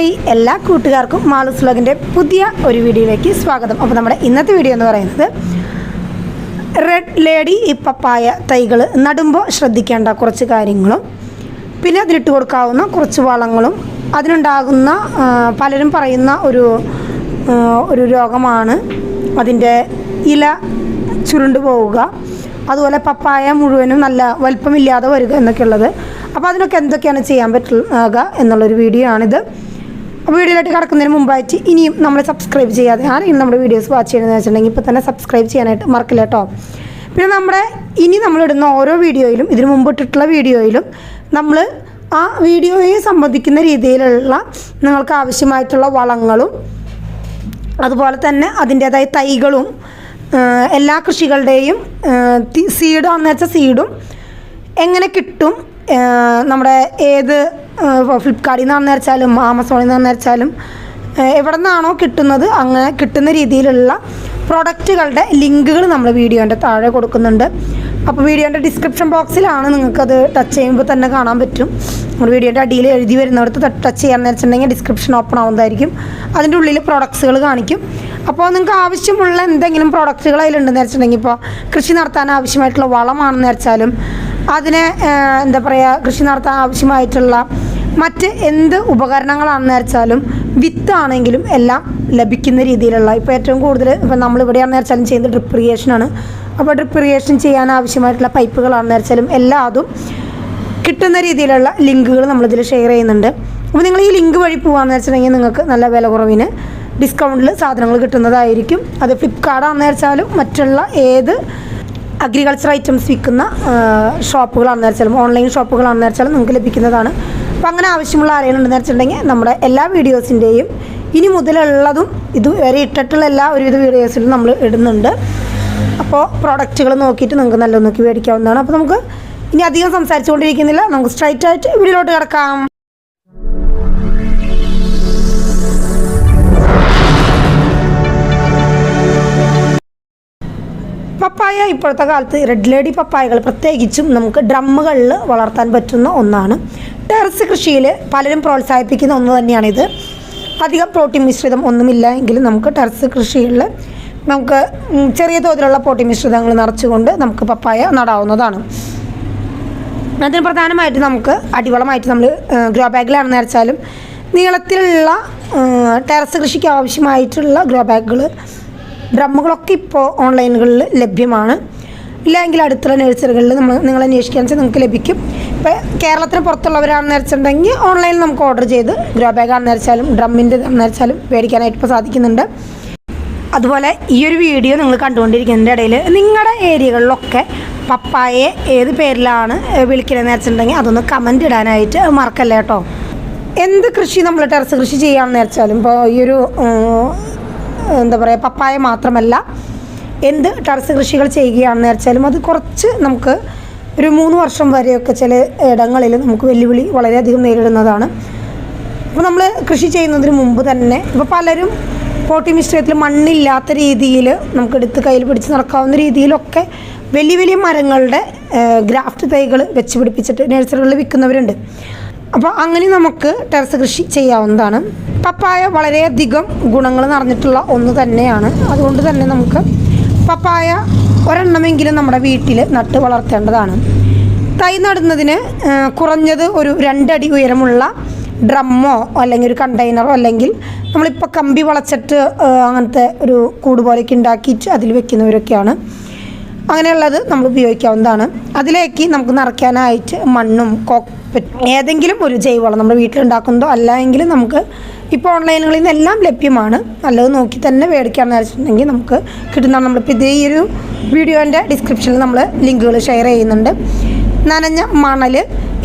Hi എല്ലാ കൂട്ടുകാർക്കും മാളൂസ് വ്ലോഗിന്റെ പുതിയ ഒരു വീഡിയോയിലേക്ക് സ്വാഗതം. അപ്പോൾ നമ്മുടെ ഇന്നത്തെ വീഡിയോ എന്ന് പറയുന്നത് റെഡ് ലേഡി ഈ പപ്പായ തൈകൾ നടുമ്പോൾ ശ്രദ്ധിക്കേണ്ട കുറച്ച് കാര്യങ്ങളും പിന്നെ അതിലിട്ട് കൊടുക്കാവുന്ന കുറച്ച് വളങ്ങളും അതിനുണ്ടാകുന്ന പലരും പറയുന്ന ഒരു ഒരു രോഗമാണ് അതിന്റെ ഇല ചുരുണ്ടു പോവുക. അതുപോലെ പപ്പായ മുഴുവനും നല്ല വലിപ്പമില്ലാതെ വരിക എന്നൊക്കെയുള്ളത്. അപ്പോൾ അതിനൊക്കെ എന്തൊക്കെയാണ് ചെയ്യാൻ പറ്റുക എന്നുള്ളൊരു വീഡിയോ ആണിത്. അപ്പോൾ വീഡിയോയിലോട്ട് കിടക്കുന്നതിന് മുമ്പായിട്ട് ഇനിയും നമ്മൾ സബ്സ്ക്രൈബ് ചെയ്യാതെ ആരെങ്കിലും നമ്മുടെ വീഡിയോസ് വാച്ച് ചെയ്യണമെന്ന് വെച്ചിട്ടുണ്ടെങ്കിൽ ഇപ്പോൾ തന്നെ സബ്സ്ക്രൈബ് ചെയ്യാനായിട്ട് മറക്കില്ല കേട്ടോ. പിന്നെ നമ്മുടെ ഇനി നമ്മളിടുന്ന ഓരോ വീഡിയോയിലും ഇതിനു മുമ്പ് ഇട്ടിട്ടുള്ള വീഡിയോയിലും നമ്മൾ ആ വീഡിയോയെ സംബന്ധിക്കുന്ന രീതിയിലുള്ള നിങ്ങൾക്ക് ആവശ്യമായിട്ടുള്ള വളങ്ങളും അതുപോലെ തന്നെ അതിന്റേതായ തൈകളും എല്ലാ കൃഷികളുടെയും സീഡാണെന്ന് വെച്ചാൽ സീഡും എങ്ങനെ കിട്ടും നമ്മുടെ ഏത് ഫ്ലിപ്കാർട്ടിൽ നിന്നാണെന്ന് വെച്ചാലും ആമസോണിൽ നിന്നാണെന്ന് വെച്ചാലും എവിടെ നിന്നാണോ കിട്ടുന്നത് അങ്ങനെ കിട്ടുന്ന രീതിയിലുള്ള പ്രൊഡക്റ്റുകളുടെ ലിങ്കുകൾ നമ്മൾ വീഡിയോന്റെ താഴെ കൊടുക്കുന്നുണ്ട്. അപ്പോൾ വീഡിയോന്റെ ഡിസ്ക്രിപ്ഷൻ ബോക്സിലാണ് നിങ്ങൾക്കത് ടച്ച് ചെയ്യുമ്പോൾ തന്നെ കാണാൻ പറ്റും. നമ്മുടെ വീഡിയോന്റെ അടിയിൽ എഴുതി വരുന്നിടത്ത് ടച്ച് ചെയ്യാമെന്ന് വെച്ചിട്ടുണ്ടെങ്കിൽ ഡിസ്ക്രിപ്ഷൻ ഓപ്പൺ ആവുന്നതായിരിക്കും. അതിന്റെ ഉള്ളിൽ പ്രൊഡക്ട്സുകൾ കാണിക്കും. അപ്പോൾ നിങ്ങൾക്ക് ആവശ്യമുള്ള എന്തെങ്കിലും പ്രൊഡക്റ്റുകൾ അതിലുണ്ടെന്ന് വെച്ചിട്ടുണ്ടെങ്കിൽ ഇപ്പോൾ കൃഷി നടത്താൻ ആവശ്യമായിട്ടുള്ള വളമാണെന്ന് വെച്ചാലും അതിനെ എന്താ പറയുക കൃഷി നടത്താൻ ആവശ്യമായിട്ടുള്ള മറ്റ് എന്ത് ഉപകരണങ്ങളാണെന്ന് വെച്ചാലും വിത്താണെങ്കിലും എല്ലാം ലഭിക്കുന്ന രീതിയിലുള്ള ഇപ്പോൾ ഏറ്റവും കൂടുതൽ ഇപ്പോൾ നമ്മളിവിടെയാണെന്ന് വെച്ചാലും ചെയ്യുന്നത് ഡ്രിപ്പ് ഇറിഗേഷനാണ് അപ്പോൾ ഡ്രിപ്പ് ഇറിഗേഷൻ ചെയ്യാൻ ആവശ്യമായിട്ടുള്ള പൈപ്പുകളാണെന്ന് വെച്ചാലും എല്ലാ അതും കിട്ടുന്ന രീതിയിലുള്ള ലിങ്കുകൾ നമ്മളിതിൽ ഷെയർ ചെയ്യുന്നുണ്ട്. അപ്പോൾ നിങ്ങൾ ഈ ലിങ്ക് വഴി പോകാമെന്ന് വെച്ചിട്ടുണ്ടെങ്കിൽ നിങ്ങൾക്ക് നല്ല വില കുറവിന് ഡിസ്കൗണ്ടിൽ സാധനങ്ങൾ കിട്ടുന്നതായിരിക്കും. അത് ഫ്ലിപ്കാർട്ടാണെന്ന് വെച്ചാലും മറ്റുള്ള ഏത് അഗ്രികൾച്ചർ ഐറ്റംസ് വിൽക്കുന്ന ഷോപ്പുകളാണെന്ന് വെച്ചാലും ഓൺലൈൻ ഷോപ്പുകളാണെന്ന് വെച്ചാലും നിങ്ങൾക്ക് ലഭിക്കുന്നതാണ്. അപ്പോൾ അങ്ങനെ ആവശ്യമുള്ള ആരെങ്കിലും വെച്ചിട്ടുണ്ടെങ്കിൽ നമ്മുടെ എല്ലാ വീഡിയോസിന്റെയും ഇനി മുതലുള്ളതും ഇതുവരെ ഇട്ടിട്ടുള്ള എല്ലാ ഒരുവിധ വീഡിയോസിലും നമ്മൾ ഇടുന്നുണ്ട്. അപ്പോൾ പ്രോഡക്റ്റുകൾ നോക്കിയിട്ട് നിങ്ങൾക്ക് നല്ലത് നോക്കി മേടിക്കാവുന്നതാണ്. അപ്പോൾ നമുക്ക് ഇനി അധികം സംസാരിച്ചുകൊണ്ടിരിക്കുന്നില്ല നമുക്ക് സ്ട്രൈറ്റ് ആയിട്ട് വീഡിയോയിലോട്ട് കിടക്കാം. പപ്പായ ഇപ്പോഴത്തെ കാലത്ത് റെഡ് ലേഡി പപ്പായകൾ പ്രത്യേകിച്ചും നമുക്ക് ഡ്രമ്മുകളിൽ വളർത്താൻ പറ്റുന്ന ഒന്നാണ്. ടെറസ് കൃഷിയിൽ പലരും പ്രോത്സാഹിപ്പിക്കുന്ന ഒന്ന് തന്നെയാണിത്. അധികം പ്രോട്ടീൻ മിശ്രിതം ഒന്നുമില്ല എങ്കിലും നമുക്ക് ടെറസ് കൃഷിയിൽ നമുക്ക് ചെറിയ തോതിലുള്ള പ്രോട്ടീൻ മിശ്രിതങ്ങൾ നിറച്ചുകൊണ്ട് നമുക്ക് പപ്പായ നടാവുന്നതാണ്. അതിന് പ്രധാനമായിട്ട് നമുക്ക് അടിവളമായിട്ട് നമ്മൾ ഗ്രോ ബാഗിലാണെന്ന് വെച്ചാലും നീളത്തിലുള്ള ടെറസ് കൃഷിക്ക് ആവശ്യമായിട്ടുള്ള ഗ്രോ ബാഗുകൾ ഡ്രമ്മുകളൊക്കെ ഇപ്പോൾ ഓൺലൈനുകളിൽ ലഭ്യമാണ്. ഇല്ലെങ്കിൽ അടുത്തുള്ള നഴ്സറികളിൽ നമ്മൾ നിങ്ങൾ അന്വേഷിക്കാൻ വെച്ചാൽ നിങ്ങൾക്ക് ലഭിക്കും. ഇപ്പോൾ കേരളത്തിന് പുറത്തുള്ളവരാണെന്ന് വെച്ചിട്ടുണ്ടെങ്കിൽ ഓൺലൈനിൽ നമുക്ക് ഓർഡർ ചെയ്ത് ഗ്രോ ബാഗാണെന്ന് വെച്ചാലും ഡ്രമ്മിന്റെ ആണെന്ന് വെച്ചാലും മേടിക്കാനായിട്ട് ഇപ്പോൾ സാധിക്കുന്നുണ്ട്. അതുപോലെ ഈ ഒരു വീഡിയോ നിങ്ങൾ കണ്ടുകൊണ്ടിരിക്കുന്നതിന്റെ ഇടയിൽ നിങ്ങളുടെ ഏരിയകളിലൊക്കെ പപ്പായെ ഏത് പേരിലാണ് വിളിക്കണമെന്ന് വെച്ചിട്ടുണ്ടെങ്കിൽ അതൊന്ന് കമന്റ് ഇടാനായിട്ട് മറക്കല്ലേ കേട്ടോ. എന്ത് കൃഷി നമ്മൾ ടെറസ് കൃഷി ചെയ്യാമെന്ന് വെച്ചാലും ഇപ്പോൾ ഈ ഒരു എന്താ പറയുക പപ്പായ മാത്രമല്ല എന്ത് ടെറസ് കൃഷികൾ ചെയ്യുകയാണെന്ന് വെച്ചാലും അത് കുറച്ച് നമുക്ക് ഒരു മൂന്ന് വർഷം വരെയൊക്കെ ചില ഇടങ്ങളിൽ നമുക്ക് വെല്ലുവിളി വളരെയധികം നേരിടുന്നതാണ്. അപ്പോൾ നമ്മൾ കൃഷി ചെയ്യുന്നതിന് മുമ്പ് തന്നെ ഇപ്പോൾ പലരും പോട്ടി മിശ്രിതത്തിൽ മണ്ണില്ലാത്ത രീതിയിൽ നമുക്ക് എടുത്ത് കയ്യിൽ പിടിച്ച് നടക്കാവുന്ന രീതിയിലൊക്കെ വലിയ വലിയ മരങ്ങളുടെ ഗ്രാഫ്റ്റ് തൈകൾ വെച്ച് പിടിപ്പിച്ചിട്ട് നഴ്സറികളിൽ വിൽക്കുന്നവരുണ്ട്. അപ്പോൾ അങ്ങനെ നമുക്ക് ടെറസ് കൃഷി ചെയ്യാവുന്നതാണ്. പപ്പായ വളരെയധികം ഗുണങ്ങൾ നിറഞ്ഞിട്ടുള്ള ഒന്ന് തന്നെയാണ്. അതുകൊണ്ട് തന്നെ നമുക്ക് പപ്പായ ഒരെണ്ണമെങ്കിലും നമ്മുടെ വീട്ടിൽ നട്ട് വളർത്തേണ്ടതാണ്. തൈ നടുന്നതിന് കുറഞ്ഞത് ഒരു രണ്ടടി ഉയരമുള്ള ഡ്രമ്മോ അല്ലെങ്കിൽ ഒരു കണ്ടെയ്നറോ അല്ലെങ്കിൽ നമ്മളിപ്പോൾ കമ്പി വളച്ചിട്ട് അങ്ങനത്തെ ഒരു കൂട് പോലെയൊക്കെ ഉണ്ടാക്കിയിട്ട് അതിൽ വെക്കുന്നവരൊക്കെയാണ്. അങ്ങനെയുള്ളത് നമ്മൾ ഉപയോഗിക്കാവുന്നതാണ്. അതിലേക്ക് നമുക്ക് നിറയ്ക്കാനായിട്ട് മണ്ണും കോ ഏതെങ്കിലും ഒരു ജൈവവളം നമ്മുടെ വീട്ടിലുണ്ടാക്കുന്നതോ അല്ല എങ്കിൽ നമുക്ക് ഇപ്പോൾ ഓൺലൈനുകളിൽ നിന്നെല്ലാം ലഭ്യമാണ്. നല്ലത് നോക്കി തന്നെ മേടിക്കാമെന്ന് വെച്ചിട്ടുണ്ടെങ്കിൽ നമുക്ക് കിട്ടുന്നതാണ്. നമ്മളിപ്പോൾ ഇതേ ഈ ഒരു വീഡിയോന്റെ ഡിസ്ക്രിപ്ഷനിൽ നമ്മൾ ലിങ്കുകൾ ഷെയർ ചെയ്യുന്നുണ്ട്. നനഞ്ഞ മണൽ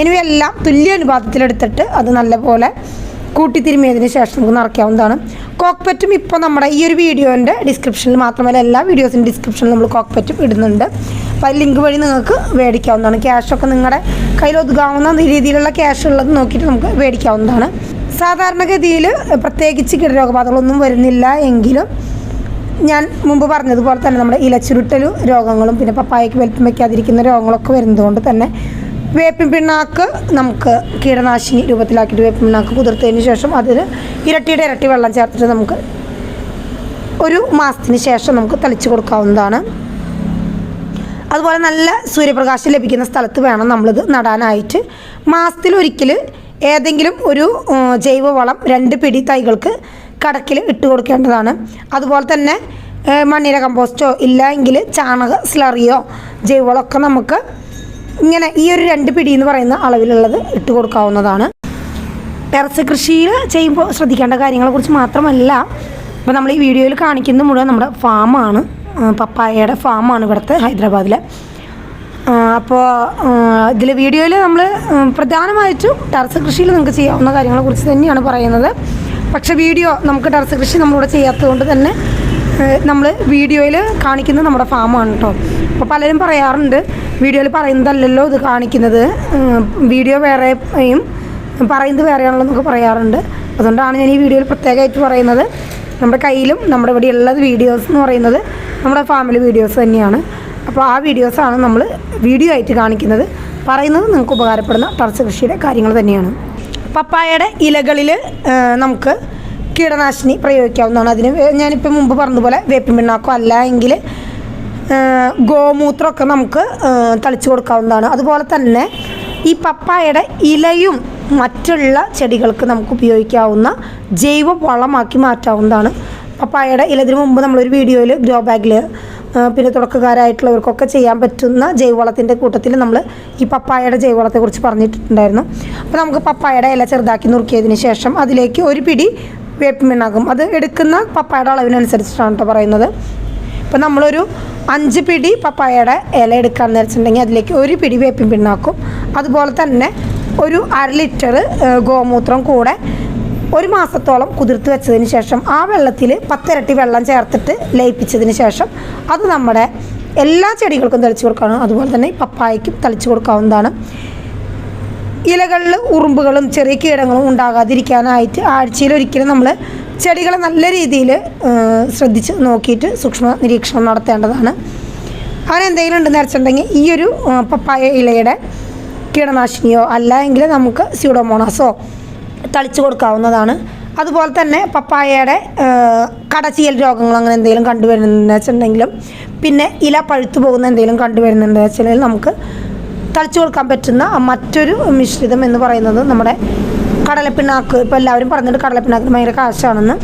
എന്നിവയെല്ലാം തുല്യ അനുപാതത്തിലെടുത്തിട്ട് അത് നല്ലപോലെ കൂട്ടിത്തിരുമിയതിന് ശേഷം നമുക്ക് നിറയ്ക്കാവുന്നതാണ്. കോക്പെറ്റും ഇപ്പോൾ നമ്മുടെ ഈ ഒരു വീഡിയോന്റെ ഡിസ്ക്രിപ്ഷനിൽ മാത്രമല്ല എല്ലാ വീഡിയോസിന്റെ ഡിസ്ക്രിപ്ഷനിൽ നമ്മൾ കോക്ക്പെറ്റും ഇടുന്നുണ്ട്. അപ്പോൾ ലിങ്ക് വഴി നിങ്ങൾക്ക് മേടിക്കാവുന്നതാണ്. ക്യാഷൊക്കെ നിങ്ങളുടെ കയ്യിൽ ഒതുങ്ങാവുന്ന രീതിയിലുള്ള ക്യാഷ് ഉള്ളത് നോക്കിയിട്ട് നമുക്ക് മേടിക്കാവുന്നതാണ്. സാധാരണഗതിയിൽ പ്രത്യേകിച്ച് കീടരോഗബാധകളൊന്നും വരുന്നില്ല എങ്കിലും ഞാൻ മുമ്പ് പറഞ്ഞതുപോലെ തന്നെ നമ്മുടെ ഇലച്ചുരുട്ടൽ രോഗങ്ങളും പിന്നെ പപ്പായയ്ക്ക് വലിപ്പം വയ്ക്കാതിരിക്കുന്ന രോഗങ്ങളൊക്കെ വരുന്നതുകൊണ്ട് തന്നെ വേപ്പിൻ പിണ്ണാക്ക് നമുക്ക് കീടനാശിനി രൂപത്തിലാക്കിയിട്ട് വേപ്പിൻ പിണ്ണാക്ക് കുതിർത്തതിന് ശേഷം അതിന് ഇരട്ടിയുടെ ഇരട്ടി വെള്ളം ചേർത്തിട്ട് നമുക്ക് ഒരു മാസത്തിന് ശേഷം നമുക്ക് തളിച്ച് കൊടുക്കാവുന്നതാണ്. അതുപോലെ നല്ല സൂര്യപ്രകാശം ലഭിക്കുന്ന സ്ഥലത്ത് വേണം നമ്മളിത് നടാനായിട്ട്. മാസത്തിലൊരിക്കൽ ഏതെങ്കിലും ഒരു ജൈവ ജൈവവളം രണ്ട് പിടി തൈകൾക്ക് കടക്കിൽ ഇട്ട് കൊടുക്കേണ്ടതാണ്. അതുപോലെ തന്നെ മണ്ണിര കമ്പോസ്റ്റോ ഇല്ല എങ്കിൽ ചാണക സ്ലറിയോ ജൈവവളമൊക്കെ നമുക്ക് ഇങ്ങനെ ഈ ഒരു രണ്ട് പിടി എന്ന് പറയുന്ന അളവിലുള്ളത് ഇട്ട് കൊടുക്കാവുന്നതാണ്. ടെറസ് കൃഷിയിൽ ചെയ്യുമ്പോൾ ശ്രദ്ധിക്കേണ്ട കാര്യങ്ങളെക്കുറിച്ച് മാത്രമല്ല ഇപ്പോൾ നമ്മൾ ഈ വീഡിയോയിൽ കാണിക്കുന്ന മുഴുവൻ നമ്മുടെ ഫാമാണ്. പപ്പായയുടെ ഫാമാണ് ഇവിടുത്തെ ഹൈദരാബാദിലെ. അപ്പോൾ ഇതിൽ വീഡിയോയിൽ നമ്മൾ പ്രധാനമായിട്ടും ടെറസ് കൃഷിയിൽ നിങ്ങൾക്ക് ചെയ്യാവുന്ന കാര്യങ്ങളെക്കുറിച്ച് തന്നെയാണ് പറയുന്നത്. പക്ഷേ വീഡിയോ നമുക്ക് ടെറസ് കൃഷി നമ്മളിവിടെ ചെയ്യാത്തതുകൊണ്ട് തന്നെ നമ്മൾ വീഡിയോയിൽ കാണിക്കുന്നത് നമ്മുടെ ഫാമാണ് കേട്ടോ. അപ്പോൾ പലരും പറയാറുണ്ട് വീഡിയോയിൽ പറയുന്നതല്ലല്ലോ ഇത് കാണിക്കുന്നത്. വീഡിയോ വേറെയും പറയുന്നത് വേറെയാണല്ലോ എന്നൊക്കെ പറയാറുണ്ട്. അതുകൊണ്ടാണ് ഞാൻ ഈ വീഡിയോയിൽ പ്രത്യേകമായിട്ട് പറയുന്നത്. നമ്മുടെ കയ്യിലും നമ്മുടെ ഇവിടെ ഉള്ളത് വീഡിയോസ് എന്ന് പറയുന്നത് നമ്മുടെ ഫാമിലി വീഡിയോസ് തന്നെയാണ്. അപ്പോൾ ആ വീഡിയോസാണ് നമ്മൾ വീഡിയോ ആയിട്ട് കാണിക്കുന്നത്. പറയുന്നത് നിങ്ങൾക്ക് ഉപകാരപ്പെടുന്ന ടർച്ച് കൃഷിയുടെ കാര്യങ്ങൾ തന്നെയാണ്. പപ്പായയുടെ ഇലകളിൽ നമുക്ക് കീടനാശിനി പ്രയോഗിക്കാവുന്നതാണ്. അതിന് ഞാനിപ്പോൾ മുമ്പ് പറഞ്ഞതുപോലെ വേപ്പിൻ പിണ്ണാക്കോ അല്ല എങ്കിൽ ഗോമൂത്രമൊക്കെ നമുക്ക് തളിച്ചു കൊടുക്കാവുന്നതാണ്. അതുപോലെ തന്നെ ഈ പപ്പായയുടെ ഇലയും മറ്റുള്ള ചെടികൾക്ക് നമുക്ക് ഉപയോഗിക്കാവുന്ന ജൈവ വളമാക്കി മാറ്റാവുന്നതാണ്. പപ്പായയുടെ ഇല ഇതിനു മുമ്പ് നമ്മളൊരു വീഡിയോയിൽ ഗ്രോ ബാഗിൽ പിന്നെ തുടക്കക്കാരായിട്ടുള്ളവർക്കൊക്കെ ചെയ്യാൻ പറ്റുന്ന ജൈവവളത്തിന്റെ കൂട്ടത്തിൽ നമ്മൾ ഈ പപ്പായയുടെ ജൈവവളത്തെക്കുറിച്ച് പറഞ്ഞിട്ടുണ്ടായിരുന്നു. അപ്പോൾ നമുക്ക് പപ്പായയുടെ ഇല ചെറുതാക്കി നുറുക്കിയതിന് ശേഷം അതിലേക്ക് ഒരു പിടി വേപ്പിൻ പിണ്ണാക്കും അത് എടുക്കുന്ന പപ്പായയുടെ അളവിനനുസരിച്ചിട്ടാണ് കേട്ടോ പറയുന്നത്. ഇപ്പം നമ്മളൊരു അഞ്ച് പിടി പപ്പായയുടെ ഇല എടുക്കാന്ന് വെച്ചിട്ടുണ്ടെങ്കിൽ അതിലേക്ക് ഒരു പിടി വേപ്പിൻ പിണ്ണാക്കും. അതുപോലെ തന്നെ ഒരു അര ലിറ്റർ ഗോമൂത്രം കൂടെ ഒരു മാസത്തോളം കുതിർത്ത് വെച്ചതിന് ശേഷം ആ വെള്ളത്തിൽ പത്തിരട്ടി വെള്ളം ചേർത്തിട്ട് ലയിപ്പിച്ചതിന് ശേഷം അത് നമ്മുടെ എല്ലാ ചെടികൾക്കും തളിച്ചു കൊടുക്കാണ് അതുപോലെ തന്നെ പപ്പായയ്ക്കും തളിച്ചു കൊടുക്കാവുന്നതാണ്. ഇലകളിൽ ഉറുമ്പുകളും ചെറിയ കീടങ്ങളും ഉണ്ടാകാതിരിക്കാനായിട്ട് ആഴ്ചയിൽ ഒരിക്കലും നമ്മൾ ചെടികളെ നല്ല രീതിയിൽ ശ്രദ്ധിച്ച് നോക്കിയിട്ട് സൂക്ഷ്മ നിരീക്ഷണം നടത്തേണ്ടതാണ്. അങ്ങനെ എന്തെങ്കിലും ഉണ്ടെന്ന് വെച്ചിട്ടുണ്ടെങ്കിൽ ഈ ഒരു പപ്പായ ഇലയുടെ കീടനാശിനിയോ അല്ല എങ്കിൽ നമുക്ക് സ്യൂഡോമോണാസോ തളിച്ചു കൊടുക്കാവുന്നതാണ്. അതുപോലെ തന്നെ പപ്പായയുടെ കടച്ചിയൽ രോഗങ്ങൾ അങ്ങനെ എന്തെങ്കിലും കണ്ടുവരുന്നുണ്ടെന്ന് വെച്ചിട്ടുണ്ടെങ്കിലും പിന്നെ ഇല പഴുത്തു പോകുന്ന എന്തെങ്കിലും കണ്ടുവരുന്നുണ്ടെന്ന് വെച്ചിട്ടുണ്ടെങ്കിൽ നമുക്ക് തളിച്ചു കൊടുക്കാൻ പറ്റുന്ന മറ്റൊരു മിശ്രിതം എന്ന് പറയുന്നത് നമ്മുടെ കടലപ്പിണ്ണാക്ക്. ഇപ്പോൾ എല്ലാവരും പറഞ്ഞിട്ട് കടലപ്പിണ്ണാക്കിന് ഭയങ്കര കാശാണെന്ന്.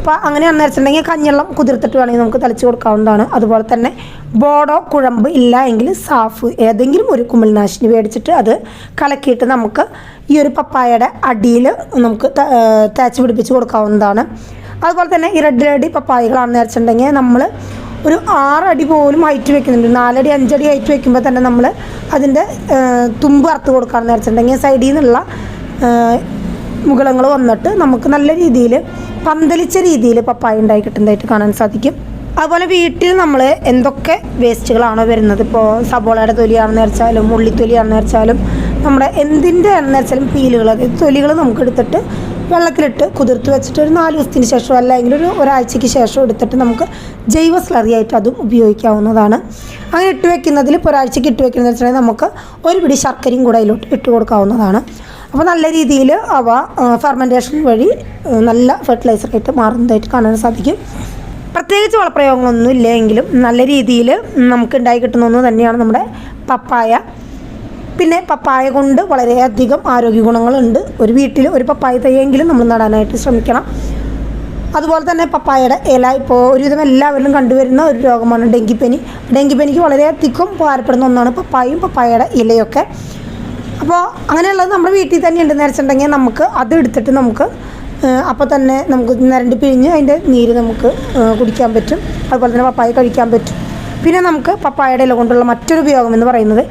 അപ്പോൾ അങ്ങനെ വെച്ചിട്ടുണ്ടെങ്കിൽ കഞ്ഞെള്ളം കുതിർത്തിട്ട് വേണമെങ്കിൽ നമുക്ക് തളിച്ച് കൊടുക്കാവുന്നതാണ്. അതുപോലെ തന്നെ ബോഡോ കുഴമ്പ് ഇല്ല എങ്കിൽ സാഫ് ഏതെങ്കിലും ഒരു കുമിൾനാശിനി മേടിച്ചിട്ട് അത് കലക്കിയിട്ട് നമുക്ക് ഈ ഒരു പപ്പായയുടെ അടിയിൽ നമുക്ക് തേച്ച് പിടിപ്പിച്ച് കൊടുക്കാവുന്നതാണ്. അതുപോലെ തന്നെ ഈ റെഡ് റെഡി പപ്പായകളാണെന്ന് വെച്ചിട്ടുണ്ടെങ്കിൽ നമ്മൾ ഒരു ആറടി പോലും ഹൈറ്റ് വെക്കുന്നുണ്ട്. നാലടി അഞ്ചടി ഹൈറ്റ് വെക്കുമ്പോൾ തന്നെ നമ്മൾ അതിന്റെ തുമ്പ് അറുത്ത് കൊടുക്കുകയാണെന്ന് വെച്ചിട്ടുണ്ടെങ്കിൽ സൈഡിൽ നിന്നുള്ള മുകളങ്ങൾ വന്നിട്ട് നമുക്ക് നല്ല രീതിയിൽ പന്തലിച്ച രീതിയിൽ പപ്പായ ഉണ്ടായി കിട്ടുന്നതായിട്ട് കാണാൻ സാധിക്കും. അതുപോലെ വീട്ടിൽ നമ്മൾ എന്തൊക്കെ വേസ്റ്റുകളാണോ വരുന്നത്? ഇപ്പോൾ സബോളയുടെ തൊലിയാണെന്ന് വെച്ചാലും ഉള്ളിത്തൊലിയാണെന്ന് വെച്ചാലും നമ്മുടെ എന്തിന്റെ ആണെന്ന് വെച്ചാലും പീലുകൾ അതായത് തൊലികൾ നമുക്ക് എടുത്തിട്ട് വെള്ളത്തിലിട്ട് കുതിർത്ത് വെച്ചിട്ട് ഒരു നാല് ദിവസത്തിന് ശേഷം അല്ലെങ്കിൽ ഒരു ഒരാഴ്ചയ്ക്ക് ശേഷം എടുത്തിട്ട് നമുക്ക് ജൈവ സ്ലറി ആയിട്ട് അതും ഉപയോഗിക്കാവുന്നതാണ്. അങ്ങനെ ഇട്ട് വെക്കുന്നതിൽ ഇപ്പോൾ ഒരാഴ്ചയ്ക്ക് ഇട്ട് വെക്കുന്നതെന്ന് വെച്ചിട്ടുണ്ടെങ്കിൽ നമുക്ക് ഒരു പിടി ശർക്കരയും കൂടെ അതിലോട്ട് ഇട്ട് കൊടുക്കാവുന്നതാണ്. അപ്പോൾ നല്ല രീതിയിൽ അവ ഫെർമെന്റേഷൻ വഴി നല്ല ഫെർട്ടിലൈസറായിട്ട് മാറുന്നതായിട്ട് കാണാൻ സാധിക്കും. പ്രത്യേകിച്ച് വളപ്രയോഗങ്ങളൊന്നും ഇല്ലെങ്കിലും നല്ല രീതിയിൽ നമുക്ക് ഉണ്ടായി കിട്ടുന്ന ഒന്ന് തന്നെയാണ് നമ്മുടെ പപ്പായ. പിന്നെ പപ്പായ കൊണ്ട് വളരെയധികം ആരോഗ്യ ഗുണങ്ങളുണ്ട്. ഒരു വീട്ടിൽ ഒരു പപ്പായ തയ്യെങ്കിലും നമ്മൾ നടാനായിട്ട് ശ്രമിക്കണം. അതുപോലെ തന്നെ പപ്പായയുടെ ഇല ഇപ്പോൾ ഒരുവിധം എല്ലാവരിലും കണ്ടുവരുന്ന ഒരു രോഗമാണ് ഡെങ്കിപ്പനി. ഡെങ്കിപ്പനിക്ക് വളരെയധികം ഉപകാരപ്പെടുന്ന ഒന്നാണ് പപ്പായയും പപ്പായയുടെ ഇലയൊക്കെ. അപ്പോൾ അങ്ങനെയുള്ളത് നമ്മുടെ വീട്ടിൽ തന്നെ ഉണ്ടെന്ന് വെച്ചിട്ടുണ്ടെങ്കിൽ നമുക്ക് അത് എടുത്തിട്ട് നമുക്ക് അപ്പോൾ തന്നെ നമുക്ക് നിരണ്ട് പിഴിഞ്ഞ് അതിന്റെ നീര് നമുക്ക് കുടിക്കാൻ പറ്റും. അതുപോലെ തന്നെ പപ്പായ കഴിക്കാൻ പറ്റും. പിന്നെ നമുക്ക് പപ്പായയുടെ ഇല കൊണ്ടുള്ള മറ്റൊരു ഉപയോഗം എന്ന് പറയുന്നത്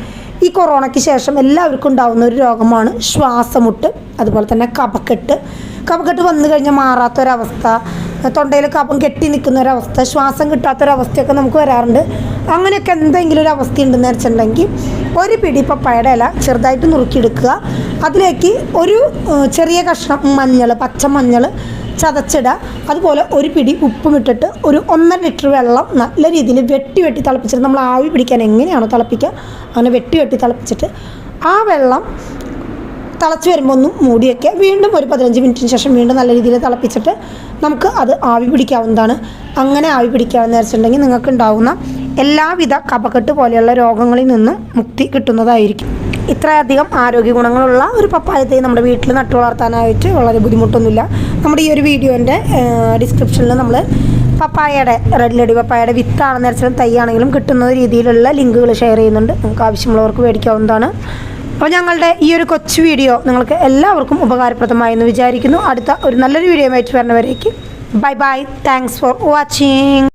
ഈ കൊറോണയ്ക്ക് ശേഷം എല്ലാവർക്കും ഉണ്ടാകുന്ന ഒരു രോഗമാണ് ശ്വാസമുട്ട് അതുപോലെ തന്നെ കപക്കെട്ട് കപക്കെട്ട് വന്നു കഴിഞ്ഞാൽ മാറാത്തൊരവസ്ഥ തൊണ്ടയിൽ കപം കെട്ടി നിൽക്കുന്ന ഒരവസ്ഥ ശ്വാസം കിട്ടാത്തൊരവസ്ഥയൊക്കെ നമുക്ക് വരാറുണ്ട്. അങ്ങനെയൊക്കെ എന്തെങ്കിലും ഒരു അവസ്ഥ ഉണ്ടെന്ന് വെച്ചിട്ടുണ്ടെങ്കിൽ ഒരു പിടി പപ്പായയുടെ ഇല ചെറുതായിട്ട് നുറുക്കിയെടുക്കുക. അതിലേക്ക് ഒരു ചെറിയ കഷ്ണം മഞ്ഞൾ പച്ച മഞ്ഞൾ ചതച്ചിടുക അതുപോലെ ഒരു പിടി ഉപ്പും ഇട്ടിട്ട് ഒരു ഒന്നര ലിറ്റർ വെള്ളം നല്ല രീതിയിൽ വെട്ടി വെട്ടി തിളപ്പിച്ചിട്ട് നമ്മൾ ആവി പിടിക്കാൻ എങ്ങനെയാണോ തിളപ്പിക്കുക അങ്ങനെ വെട്ടി വെട്ടി തിളപ്പിച്ചിട്ട് ആ വെള്ളം തിളച്ച് വരുമ്പോൾ ഒന്ന് മൂടിയൊക്കെ വീണ്ടും ഒരു പതിനഞ്ച് മിനിറ്റിന് ശേഷം വീണ്ടും നല്ല രീതിയിൽ തിളപ്പിച്ചിട്ട് നമുക്ക് അത് ആവി പിടിക്കാവുന്നതാണ്. അങ്ങനെ ആവി പിടിക്കാമെന്ന് വെച്ചിട്ടുണ്ടെങ്കിൽ നിങ്ങൾക്ക് ഉണ്ടാകുന്ന എല്ലാവിധ കപക്കെട്ട് പോലെയുള്ള രോഗങ്ങളിൽ നിന്നും മുക്തി കിട്ടുന്നതായിരിക്കും. ഇത്രയധികം ആരോഗ്യ ഗുണങ്ങളുള്ള ഒരു പപ്പായത്തെ നമ്മുടെ വീട്ടിൽ നട്ടു വളർത്താനായിട്ട് വളരെ ബുദ്ധിമുട്ടൊന്നുമില്ല. നമ്മുടെ ഈ ഒരു വീഡിയോന്റെ ഡിസ്ക്രിപ്ഷനിൽ നമ്മൾ പപ്പായയുടെ റെഡ് ലഡി പപ്പായയുടെ വിത്താണെന്ന് വെച്ചാലും തൈ ആണെങ്കിലും കിട്ടുന്ന രീതിയിലുള്ള ലിങ്കുകൾ ഷെയർ ചെയ്യുന്നുണ്ട്. നിങ്ങൾക്ക് ആവശ്യമുള്ളവർക്ക് മേടിക്കാവുന്നതാണ്. അപ്പോൾ ഞങ്ങളുടെ ഈ ഒരു കൊച്ചു വീഡിയോ നിങ്ങൾക്ക് എല്ലാവർക്കും ഉപകാരപ്രദമായി എന്ന് വിചാരിക്കുന്നു. അടുത്ത ഒരു നല്ലൊരു വീഡിയോ ആയിട്ട് വരുന്നവരേക്ക്. Bye bye thanks for watching